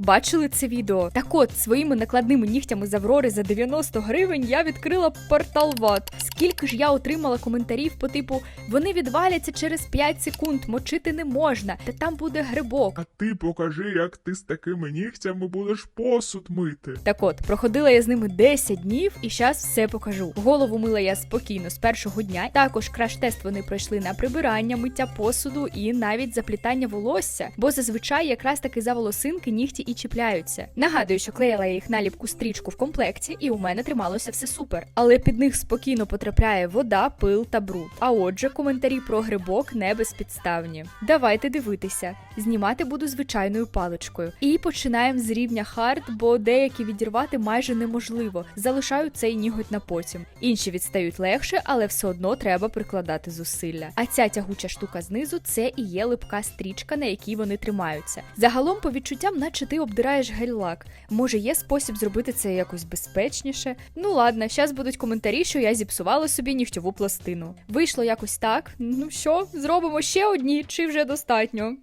Бачили це відео? Так от, своїми накладними нігтями з Аврори за 90 гривень я відкрила портал ват. Скільки ж я отримала коментарів по типу вони відваляться через 5 секунд, мочити не можна, та там буде грибок. А ти покажи, як ти з такими нігтями будеш посуд мити. Так от, проходила я з ними 10 днів і зараз все покажу. Голову мила я спокійно з першого дня. Також краш-тест вони пройшли на прибирання, миття посуду і навіть заплітання волосся, бо зазвичай якраз таки за волосинки нігті і чіпляються. Нагадую, що клеїла я їх наліпку стрічку в комплекті, і у мене трималося все супер. Але під них спокійно потрапляє вода, пил та бруд. А отже, коментарі про грибок не безпідставні. Давайте дивитися. Знімати буду звичайною паличкою. І починаємо з рівня хард, бо деякі відірвати майже неможливо. Залишаю цей ніготь на потім. Інші відстають легше, але все одно треба прикладати зусилля. А ця тягуча штука знизу це і є липка стрічка, на якій вони тримаються. Загалом, по відчуттям, наче ти обдираєш гель-лак. Може, є спосіб зробити це якось безпечніше. Ну ладно, зараз будуть коментарі, що я зіпсувала собі нігтьову пластину. Вийшло якось так. Ну що, зробимо ще одні, чи вже достатньо?